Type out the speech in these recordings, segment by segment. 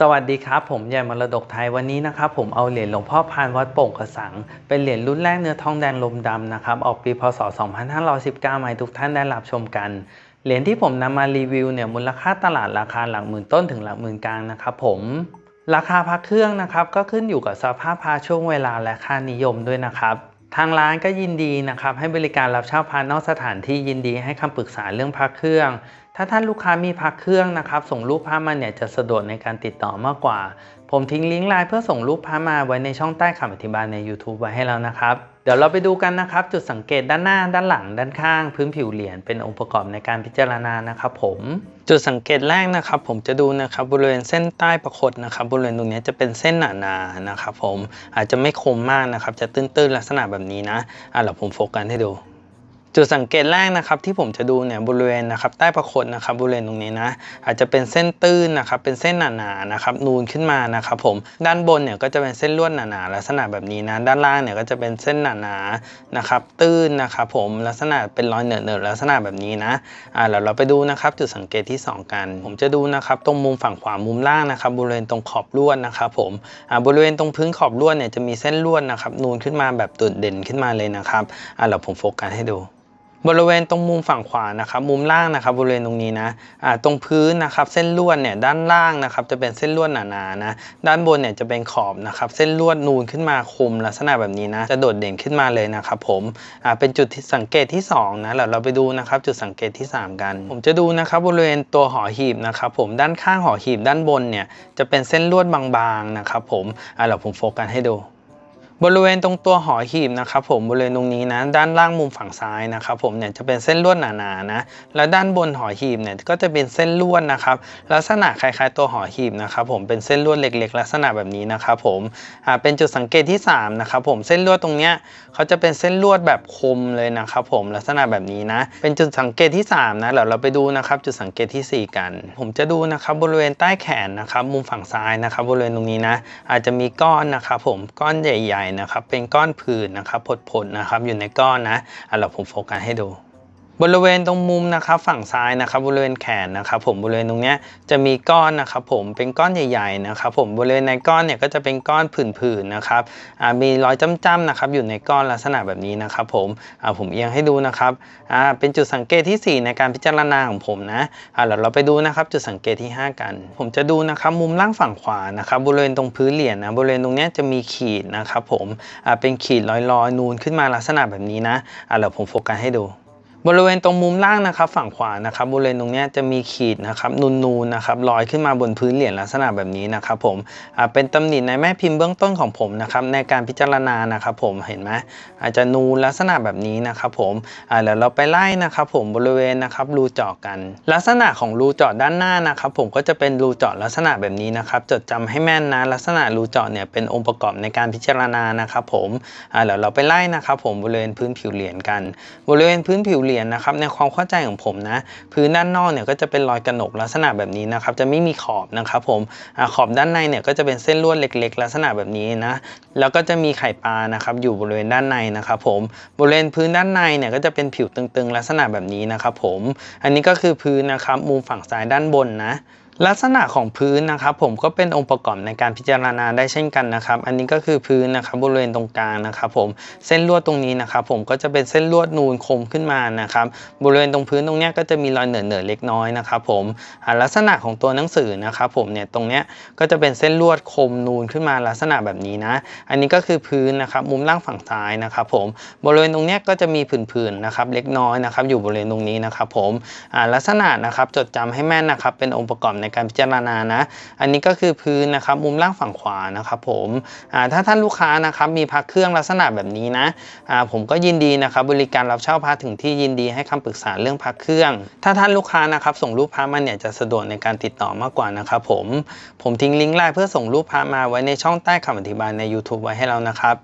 สวัสดีครับ ผมใหญ่มรดกไทยวันนี้นะครับผมเอาเหรียญหลวงพ่อพานวัดโป่งกระสัง เป็นเหรียญรุ่นแรกเนื้อทองแดงลมดำนะครับออกปีพศ 2519มาให้ทุกท่านได้รับชมกัน เหรียญที่ผมนำมารีวิวเนี่ยมูลค่าตลาดราคาหลักหมื่นต้นถึงหลักหมื่นกลางนะครับผมราคาพักเครื่องนะครับก็ขึ้นอยู่กับสภาพพาช่วงเวลาและค่านิยมด้วยนะครับทางร้านก็ยินดีนะครับให้บริการรับเช่าพานอกสถานที่ยินดีให้คำปรึกษาเรื่องพักเครื่อง ถ้าท่านลูกค้ามีพักเครื่องนะครับ ส่งรูปภาพมาเนี่ยจะสะดวกในการติดต่อมากกว่า ผมทิ้งลิงก์ไลน์เพื่อส่งรูปภาพมาไว้ในช่องใต้คำอธิบายใน YouTube ไว้ให้แล้วนะครับ เดี๋ยวเราไปดูกันนะครับ จุดสังเกตด้านหน้า ด้านหลัง ด้านข้าง พื้นผิวเหรียญเป็นองค์ประกอบในการพิจารณานะครับ ผมจุดสังเกตแรกนะครับ ผมจะดูนะครับบริเวณเส้นใต้ประคตนะครับ บริเวณตรงนี้จะเป็นเส้นหนาๆนะครับ ผมอาจจะไม่คมมากนะครับ จะตื้นๆลักษณะแบบนี้นะอะเดี๋ยวผมโฟกัสให้ดู จุดสังเกตแรกนะครับที่ผมจะดูเนี่ยบริเวณนะครับใต้ประคตนะครับบริเวณตรงนี้นะอาจจะเป็นเส้นตื้นนะครับเป็นเส้นหนาๆนะครับนูนขึ้นมานะครับผมด้านบนเนี่ยก็จะเป็นเส้นลวดหนาๆลักษณะแบบนี้นะด้านล่างเนี่ยก็จะเป็นเส้นหนาๆนะครับตื้นนะครับผมลักษณะเป็นรอยเหนอะๆลักษณะแบบนี้นะอ่าเดี๋ยวเราไปดูนะครับจุดสังเกตที่ 2 กัน ผมจะดูนะครับตรงมุมฝั่งขวามุมล่างนะครับบริเวณตรงขอบลวดนะครับผมอ่าบริเวณตรงพื้นขอบลวดเนี่ยจะมีเส้นลวดนะครับนูนขึ้นมาแบบโดดเด่นขึ้นมาเลยนะครับอ่าเดี๋ยวผมโฟกัสให้ดู บริเวณตรงมุมฝั่งขวานะครับมุมล่างนะครับบริเวณตรงนี้นะอ่าตรงพื้นนะครับเส้นลวดเนี่ยด้านล่างนะครับจะเป็นเส้นลวดหนาๆนะด้านบนเนี่ยจะเป็นขอบนะครับเส้นลวดนูนขึ้นมาคมลักษณะแบบนี้นะจะโดดเด่นขึ้นมาเลยนะครับผมอ่าเป็นจุดสังเกตที่2นะแล้วเราไปดูนะครับจุดสังเกตที่ 3 กัน ผมจะดูนะครับบริเวณตัวหอหีบนะครับผมด้านข้างหอหีบด้านบนเนี่ยจะเป็นเส้นลวดบางๆนะครับผมอ่าเราผมโฟกัสให้ดู บริเวณตรงตัวหอหีบนะครับผมบริเวณตรงนี้นะด้านล่างมุมฝั่งซ้ายนะครับผมเนี่ยจะเป็นเส้นลวดหนาๆนะแล้วด้านบนหอหีบเนี่ยก็จะเป็นเส้นลวดนะครับลักษณะคล้ายๆตัวหอหีบนะครับผมเป็นเส้นลวดเล็ก ๆ ลักษณะแบบนี้นะครับผมอ่าเป็นจุดสังเกตที่3นะครับผมเส้นลวดตรงเนี้ยเขาจะเป็นเส้นลวดแบบคมเลยนะครับผมลักษณะแบบนี้นะ เป็นจุดสังเกตที่3นะเดี๋ยวเราไปดูนะครับจุดสังเกตทีสี่4 กัน ผมจะดูนะครับบริเวณใต้แขนนะครับมุมฝั่งซ้ายนะครับบริเวณตรงนี้นะอาจจะมีก้อนนะครับผมก้อนใหญ่ๆนะครับเป็นก้อนผื่นนะครับผดผลนะครับอยู่ในก้อนนะอะเราผมโฟกัสให้ดู บริเวณตรงมุมนะครับฝั่งซ้ายนะครับบริเวณแขนนะครับผมบริเวณตรงเนี้ยจะมีก้อนนะครับผมเป็นก้อนใหญ่ๆนะครับผมบริเวณในก้อนเนี่ยก็จะเป็นก้อนผื่นๆนะครับมีรอยจ้ำๆนะครับอยู่ในก้อนลักษณะแบบนี้นะครับผมผมเอียงให้ดูนะครับเป็นจุดสังเกตที่ 4 ในการพิจารณาของผมนะเดี๋ยวเราไปดูนะครับจุดสังเกตที่ 5 กัน ผมจะดูนะครับมุมล่างฝั่งขวานะครับบริเวณตรงพื้นเหรียญนะบริเวณตรงเนี้ยจะมีขีดนะครับผมเป็นขีดลอยๆ นูนขึ้นมาลักษณะแบบนี้นะเดี๋ยวผมโฟกัสให้ดู บริเวณตรงมุมล่างนะครับ ฝั่งขวานะครับบริเวณตรงนี้จะมีขีดนะครับนูนๆนะครับลอยขึ้นมาบนพื้นเหรียญลักษณะแบบนี้นะครับผมเป็นตำหนิในแม่พิมพ์เบื้องต้นของผมนะครับในการพิจารณานะครับผมเห็นไหมอาจจะนูนลักษณะแบบนี้นะครับผมเดี๋ยวเราไปไล่นะครับผมบริเวณนะครับรูเจาะกัน ลักษณะของรูเจาะด้านหน้านะครับผมก็จะเป็นรูเจาะลักษณะแบบนี้นะครับจดจำให้แม่นนะลักษณะรูเจาะเนี่ยเป็นองค์ประกอบในการพิจารณานะครับผมเดี๋ยวเราไปไล่นะครับผมบริเวณพื้นผิวเหรียญกัน บริเวณพื้นผิวเหรียญนะครับในความเข้าใจของผมนะพื้นด้านนอกเนี่ยก็จะเป็นรอยกระหนกลักษณะแบบนี้นะครับจะไม่มีขอบนะครับผมอขอบด้านในเนี่ยก็จะเป็นเส้นลวดเล็ก ๆ ลักษณะแบบนี้นะแล้วก็จะมีไข่ปลานะครับอยู่บริเวณด้านในนะครับผมบริเวณพื้นด้านในเนี่ยก็จะเป็นผิวตึงๆ ลักษณะแบบนี้นะครับผมอันนี้ก็คือพื้นนะครับมุมฝั่งซ้ายด้านบนนะ ลักษณะของพื้นนะครับผมก็เป็นองค์ประกอบในการพิจารณาได้เช่นกันนะครับ อันนี้ก็คือพื้นนะครับบริเวณตรงกลางนะครับผมเส้นลวดตรงนี้นะครับผมก็จะเป็นเส้นลวดนูนคมขึ้นมานะครับบริเวณตรงพื้นตรงเนี้ยก็จะมีรอยเหนื่อะๆเล็กน้อยนะครับผมลักษณะของตัวหนังสือนะครับผมเนี่ยตรงเนี้ยก็จะเป็นเส้นลวดคมนูนขึ้นมาลักษณะแบบนี้นะ อันนี้ก็คือพื้นนะครับมุมล่างฝั่งซ้ายนะครับผมบริเวณตรงเนี้ยก็จะมีผื่นๆนะครับเล็กน้อยนะครับอยู่บริเวณตรงนี้นะครับผมลักษณะนะครับจดจำให้แม่นนะครับเป็นองค์ประกอบในการพิจารณานะ อันนี้ก็คือพื้นนะครับมุมล่างฝั่งขวานะครับผมถ้าท่านลูกค้านะครับมีพักเครื่องลักษณะแบบนี้นะผมก็ยินดีนะครับบริการรับเช่าพระถึงที่ยินดีให้คำปรึกษาเรื่องพักเครื่อง ถ้าท่านลูกค้านะครับส่งรูปพระมาเนี่ยจะสะดวกในการติดต่อมากกว่านะครับผมผมทิ้งลิงก์ไลน์เพื่อส่งรูปพระมาไว้ในช่องใต้คำอธิบายใน YouTube ไว้ให้แล้วนะครับ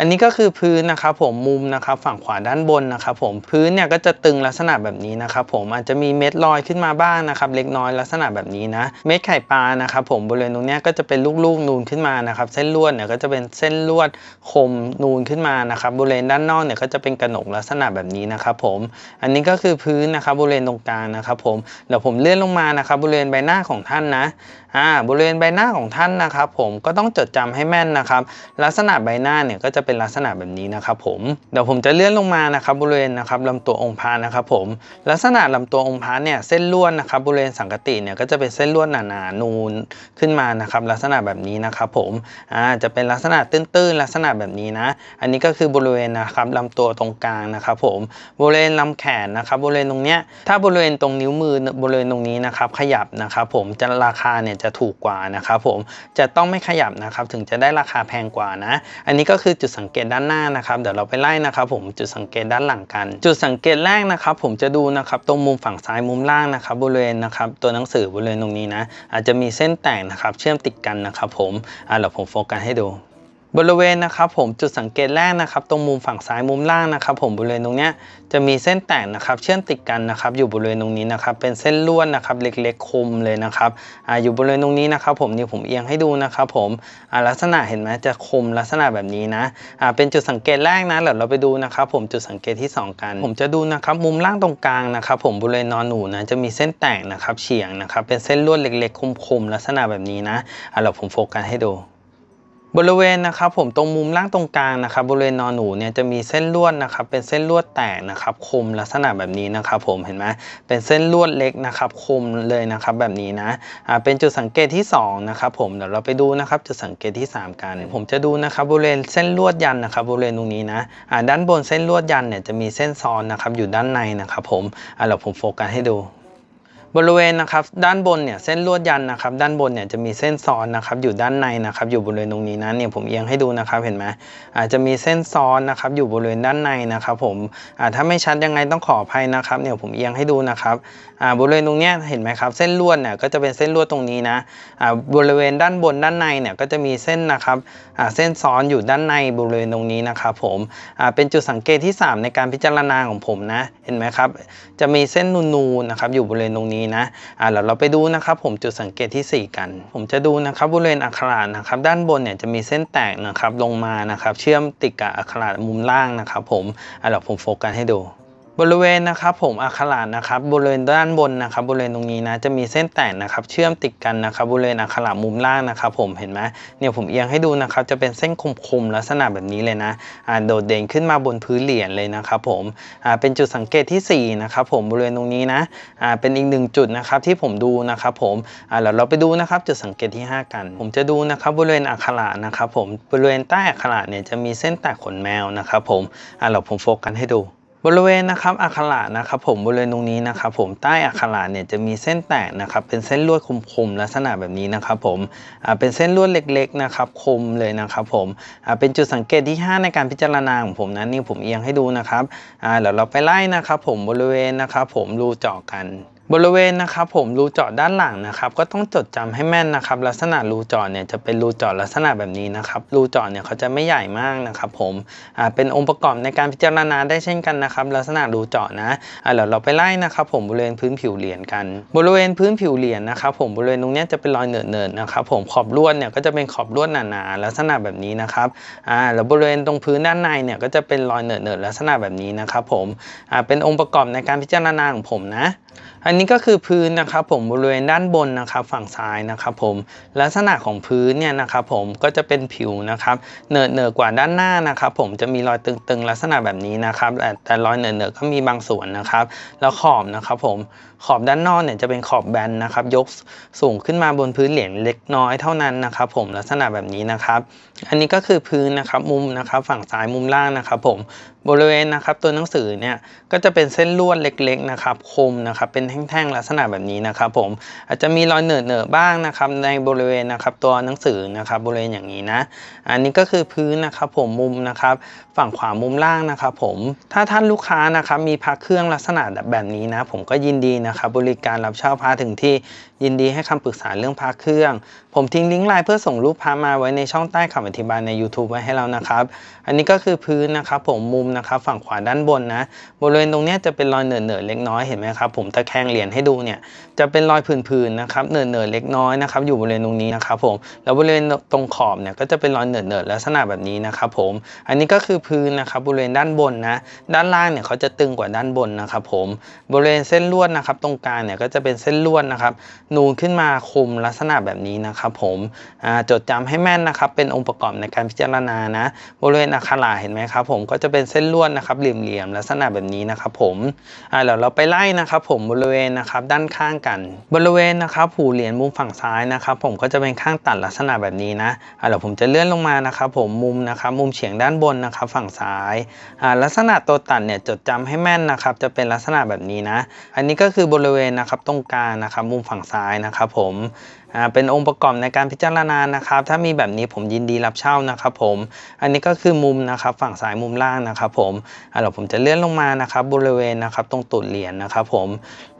อันนี้ก็คือพื้นนะครับผมมุมนะครับฝั่งขวาด้านบนนะครับผมพื้นเนี่ยก็จะตึงลักษณะแบบนี้นะครับผมอาจจะมีเม็ดลอยขึ้นมาบ้างนะครับเล็กน้อยลักษณะแบบนี้นะเม็ดไข่ปลานะครับผมบริเวณตรงเนี้ยก็จะเป็นลูกๆนูนขึ้นมานะครับเส้นลวดเนี่ยก็จะเป็นเส้นลวดคมนูนขึ้นมานะครับบริเวณด้านนอกเนี่ยก็จะเป็นกระหนกลักษณะแบบนี้นะครับผมอันนี้ก็คือพื้นนะครับบริเวณตรงกลางนะครับผมเดี๋ยวผมเลื่อนลงมานะครับบริเวณใบหน้าของท่านนะอ่าบริเวณใบหน้าของท่านนะครับผมก็ต้องจดจำให้แม่นนะครับ ลักษณะใบหน้าเนี่ยก็จะเป็นลักษณะแบบนี้นะครับผมเดี๋ยวผมจะเลื่อนลงมานะครับบริเวณนะครับลำตัวองค์พระนะครับผมลักษณะลำตัวองค์พระเนี่ยเส้นลวดนะครับบริเวณสังกติเนี่ยก็จะเป็นเส้นลวดหนาๆนูนขึ้นมานะครับลักษณะแบบนี้นะครับผมอ่าจะเป็นลักษณะตื้นๆลักษณะแบบนี้นะ อันนี้ก็คือบริเวณนะครับลำตัวตรงกลางนะครับผมบริเวณลำแขนนะครับบริเวณตรงเนี้ยถ้าบริเวณตรงนิ้วมือบริเวณตรงนี้นะครับขยับนะครับผมจะราคาเนี่ยจะถูกกว่านะครับผมจะต้องไม่ขยับนะครับถึงจะได้ราคาแพงกว่านะ อันนี้ก็คือจุดสังเกตด้านหน้านะครับเดี๋ยวเราไปไล่นะครับผมจุดสังเกตด้านหลังกัน จุดสังเกตแรกนะครับผมจะดูนะครับตรงมุมฝั่งซ้ายมุมล่างนะครับบริเวณนะครับตัวหนังสือบริเวณตรงนี้นะอาจจะมีเส้นแตกนะครับเชื่อมติดกันนะครับผมอ่าเดี๋ยวผมโฟกัสให้ดู บริเวณนะครับผมจุดสังเกตแรกนะครับ ตรงมุมฝั่งซ้ายมุมล่างนะครับ ผมบริเวณตรงเนี้ยจะมีเส้นแตกนะครับ เชื่อมติดกันนะครับ อยู่บริเวณตรงนี้นะครับ เป็นเส้นลวดนะครับ เล็กๆคมเลยนะครับอ่าอยู่บริเวณตรงนี้นะครับ ผมนี่ผมเอียงให้ดูนะครับ ผมอ่าลักษณะเห็นไหมจะคมลักษณะแบบนี้นะอ่าเป็นจุดสังเกตแรกนะเดี๋ยวเราไปดูนะครับ ผมจุดสังเกตที่สองกัน ผมจะดูนะครับ มุมล่างตรงกลางนะครับ ผมบริเวณนอนหนูนะจะมีเส้นแตกนะครับเฉียงนะครับ เป็นเส้นลวดเล็กๆคมๆลักษณะแบบนี้นะอ่าเราผมโฟกัสให้ดู บริเวณนะครับผมตรงมุมล่างตรงกลางนะครับบริเวณนอนหนูเนี่ยจะมีเส้นลวดนะครับเป็นเส้นลวดแตกนะครับคมลักษณะแบบนี้นะครับผมเห็นไหมเป็นเส้นลวดเล็กนะครับคมเลยนะครับแบบนี้นะอ่าเป็นจุดสังเกตที่2นะครับผมเดี๋ยวเราไปดูนะครับจุดสังเกตที่ 3 กัน ผมจะดูนะครับบริเวณเส้นลวดยันนะครับบริเวณตรงนี้นะอ่าด้านบนเส้นลวดยันเนี่ยจะมีเส้นซ้อนนะครับอยู่ด้านในนะครับผมอ่าเดี๋ยวผมโฟกัสให้ดู บริเวณนะครับด้านบนเนี่ยเส้นลวดยันนะครับด้านบนเนี่ยจะมีเส้นซ้อนนะครับอยู่ด้านในนะครับอยู่บริเวณตรงนี้นะเนี่ยผมเอียงให้ดูนะครับเห็นไหมอาจจะมีเส้นซ้อนนะครับอยู่บริเวณด้านในนะครับผมอ่าถ้าไม่ชัดยังไงต้องขออภัยนะครับเนี่ยผมเอียงให้ดูนะครับ บริเวณตรงนี้เห็นไหมครับ เส้นลวดเนี่ยก็จะเป็นเส้นลวดตรงนี้นะบริเวณด้านบนด้านในเนี่ยก็จะมีเส้นนะครับเส้นซ้อนอยู่ด้านในบริเวณตรงนี้นะครับผมเป็นจุดสังเกตที่ 3 ในการพิจารณาของผมนะเห็นไหมครับจะมีเส้นนูนๆนะครับอยู่บริเวณตรงนี้นะอ่าเดี๋ยวเราไปดูนะครับผมจุดสังเกตที่ 4 กัน ผมจะดูนะครับบริเวณอักขระนะครับด้านบนเนี่ยจะมีเส้นแตกนะครับลงมานะครับเชื่อมติดกับอักขระมุมล่างนะครับผมอ่าเดี๋ยวผมโฟกัสให้ดู บริเวณนะครับผมอักขระนะครับบริเวณด้านบนนะครับบริเวณตรงนี้นะจะมีเส้นแตกนะครับเชื่อมติดกันนะครับบริเวณอักขระมุมล่างนะครับผมเห็นไหมเนี่ยผมเอียงให้ดูนะครับจะเป็นเส้นคมๆลักษณะแบบนี้เลยนะอ่าโดดเด่นขึ้นมาบนพื้นเหรียญเลยนะครับผมอ่าเป็นจุดสังเกตที่4นะครับผมบริเวณตรงนี้นะอ่าเป็นอีกหนึ่งจุดนะครับที่ผมดูนะครับผมอ่าเดี๋ยวเราไปดูนะครับจุดสังเกตที่ 5 กัน ผมจะดูนะครับบริเวณอักขระนะครับผมบริเวณใต้อักขระเนี่ยจะมีเส้นแตกขนแมวนะครับผมอ่าเราผมโฟกัสให้ดู บริเวณนะครับอักขระนะครับผมบริเวณตรงนี้นะครับผมใต้อักขระเนี่ยจะมีเส้นแตกนะครับเป็นเส้นลวดคมๆลักษณะแบบนี้นะครับผมอ่าเป็นเส้นลวดเล็กๆนะครับคมเลยนะครับผมอ่าเป็นจุดสังเกตที่ 5 ในการพิจารณาของผมนะนี่ผมเอียงให้ดูนะครับอ่าเดี๋ยวเราไปไล่นะครับผมบริเวณนะครับผมรูเจาะกัน บริเวณนะครับผมรูเจาะด้านหลังนะครับก็ต้องจดจำให้แม่นนะครับลักษณะรูเจาะเนี่ยจะเป็นรูเจาะลักษณะแบบนี้นะครับรูเจาะเนี่ยเขาจะไม่ใหญ่มากนะครับผมอ่าเป็นองค์ประกอบในการพิจารณาได้เช่นกันนะครับลักษณะรูเจาะนะอ่าเดี๋ยวเราไปไล่นะครับผมบริเวณพื้นผิวเหรียญกัน บริเวณพื้นผิวเหรียญนะครับผมบริเวณตรงเนี้ยจะเป็นรอยเนิร์ดๆนะครับผมขอบลวดเนี่ยก็จะเป็นขอบลวดหนาๆลักษณะแบบนี้นะครับอ่าแล้วบริเวณตรงพื้นด้านในเนี่ยก็จะเป็นรอยเนิร์ดๆลักษณะแบบนี้นะครับผมอ่าเป็นองค์ประกอบในการพิจารณาของผมนะ อันนี้ก็คือพื้นนะครับผมบริเวณด้านบนนะครับฝั่งซ้ายนะครับผมลักษณะของพื้นเนี่ยนะครับผมก็จะเป็นผิวนะครับเหนอะเหนอะกว่าด้านหน้านะครับผมจะมีรอยตึงๆลักษณะแบบนี้นะครับแต่รอยเหนอะเหนอะก็มีบางส่วนนะครับ แล้วขอบนะครับผมขอบด้านนอกเนี่ยจะเป็นขอบแบนนะครับ ยกสูงขึ้นมาบนพื้นเหรียญเล็กน้อยเท่านั้นนะครับผมลักษณะแบบนี้นะครับ อันนี้ก็คือพื้นนะครับมุมนะครับฝั่งซ้ายมุมล่างนะครับผมบริเวณนะครับตัวหนังสือเนี่ยก็จะเป็นเส้นลวดเล็กๆนะครับคมนะครับเป็นแท่งๆลักษณะแบบนี้นะครับผมอาจจะมีรอยเหนอะเหนอๆบ้างนะครับในบริเวณนะครับตัวหนังสือนะครับบริเวณอย่างนี้นะ อันนี้ก็คือพื้นนะครับผมมุมนะครับ ฝั่งขวามุมล่างนะครับผมถ้าท่านลูกค้านะครับมีพระเครื่องลักษณะแบบนี้นะ ผมก็ยินดีนะครับบริการรับเช่าพระถึงที่ยินดีให้คำปรึกษาเรื่องพระเครื่อง ผมทิ้งลิงก์ไลน์เพื่อส่งรูปพระมาไว้ในช่องใต้คำอธิบายใน YouTube ไว้ให้แล้วนะครับ อันนี้ก็คือพื้นนะครับผมมุมนะครับฝั่งขวาด้านบนนะบริเวณตรงนี้จะเป็นรอยเหนอเหนอๆเล็กน้อยเห็นไหมครับผมตะแคงเหรียญให้ดูเนี่ยจะเป็นรอยผื่นๆนะครับเหนอเหนอๆเล็กน้อยนะครับอยู่บริเวณตรงนี้นะครับผมแล้วบริเวณตรงขอบเนี่ยก็จะเป็นรอยเหนอเหนอๆลักษณะแบบนี้นะครับผมอันนี้ก็คือพื้นนะครับบริเวณด้านบนนะด้านล่างเนี่ยเขาจะตึงกว่าด้านบนนะครับผมบริเวณเส้นลวดนะครับตรงกลางเนี่ยก็จะเป็นเส้นลวดนะครับนูนขึ้นมาคุมลักษณะแบบนี้นะครับผมจดจำให้แม่นนะครับเป็นองค์ประกอบในการพิจารณานะบริเวณอักขระเห็นไหมครับผมก็จะเป็นเส้นลวดนะครับเหลี่ยมๆลักษณะแบบนี้นะครับผมเดี๋ยวเราไปไล่นะครับผมบริเวณนะครับด้านข้างกัน บริเวณนะครับหูเหรียญมุมฝั่งซ้ายนะครับผมก็จะเป็นข้างตัดลักษณะแบบนี้นะเดี๋ยวผมจะเลื่อนลงมานะครับผมมุมนะครับมุมเฉียงด้านบนนะครับฝั่งซ้ายลักษณะตัวตัดเนี่ยจดจำให้แม่นนะครับ จะเป็นลักษณะแบบนี้นะ อันนี้ก็คือบริเวณนะครับตรงกลางนะครับมุมฝั่งซ้ายนะครับผม เป็นองค์ประกอบในการพิจารณานะครับ ถ้ามีแบบนี้ผมยินดีรับเช่านะครับผม อันนี้ก็คือมุมนะครับฝั่งซ้ายมุมล่างนะครับผมอ่าเดี๋ยวผมจะเลื่อนลงมานะครับบริเวณนะครับตรงตุดเหรียญนะครับผม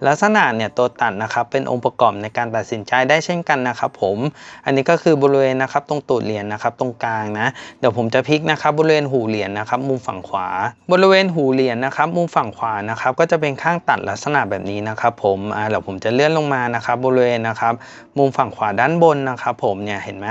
ลักษณะเนี่ยตัวตัดนะครับเป็นองค์ประกอบในการตัดสินใจได้เช่นกันนะครับผม อันนี้ก็คือบริเวณนะครับตรงตูดเหรียญนะครับตรงกลางนะเดี๋ยวผมจะพลิกนะครับบริเวณหูเหรียญนะครับมุมฝั่งขวา บริเวณหูเหรียญนะครับมุมฝั่งขวานะครับก็จะเป็นข้างตัดลักษณะแบบนี้นะครับผมอ่าเดี๋ยวผมจะเลื่อนลงมานะครับบริเวณนะครับมุมฝั่งขวาด้านบนนะครับผมเนี่ยเห็นไหม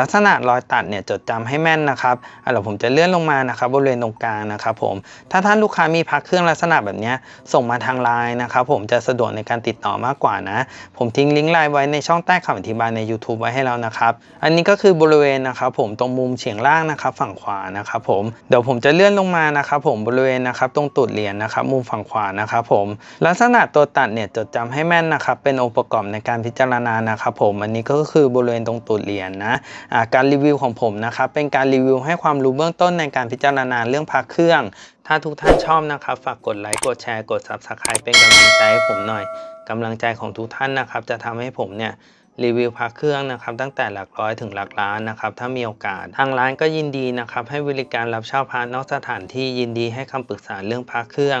ลักษณะรอยตัดเนี่ยจดจำให้แม่นนะครับเดี๋ยวผมจะเลื่อนลงมานะครับบริเวณตรงกลางนะครับผมถ้าท่านลูกค้ามีพักเครื่องลักษณะแบบนี้ส่งมาทางไลน์นะครับผมจะสะดวกในการติดต่อมากกว่านะ ผมทิ้งลิงก์ไลน์ไว้ในช่องใต้คำอธิบายใน YouTube ไว้ให้แล้วนะครับ อันนี้ก็คือบริเวณนะครับผมตรงมุมเฉียงล่างนะครับฝั่งขวานะครับผมเดี๋ยวผมจะเลื่อนลงมานะครับผมบริเวณนะครับตรงตูดเหรียญนะครับมุมฝั่งขวานะครับผมลักษณะตัวตัดเนี่ยจดจำให้แม่นนะครับเป็นองค์ประกอบในการพิจารณานะครับผม อันนี้ก็คือบริเวณตรงตูดเหรียญนะอ่าการรีวิวของผมนะครับเป็นการรีวิวให้ความรู้เบื้องต้นในการพิจารณาเรื่องพักเครื่อง ถ้าทุกท่านชอบนะครับฝากกดไลค์กดแชร์กด Subscribe เป็นกำลังใจให้ผมหน่อยกำลังใจของทุกท่านนะครับจะทำให้ผมเนี่ยรีวิวพระเครื่องนะครับตั้งแต่หลักร้อยถึงหลักล้านนะครับถ้ามีโอกาส ทางร้านก็ยินดีนะครับให้บริการรับเช่าพระนอกสถานที่ยินดีให้คำปรึกษาเรื่องพระเครื่อง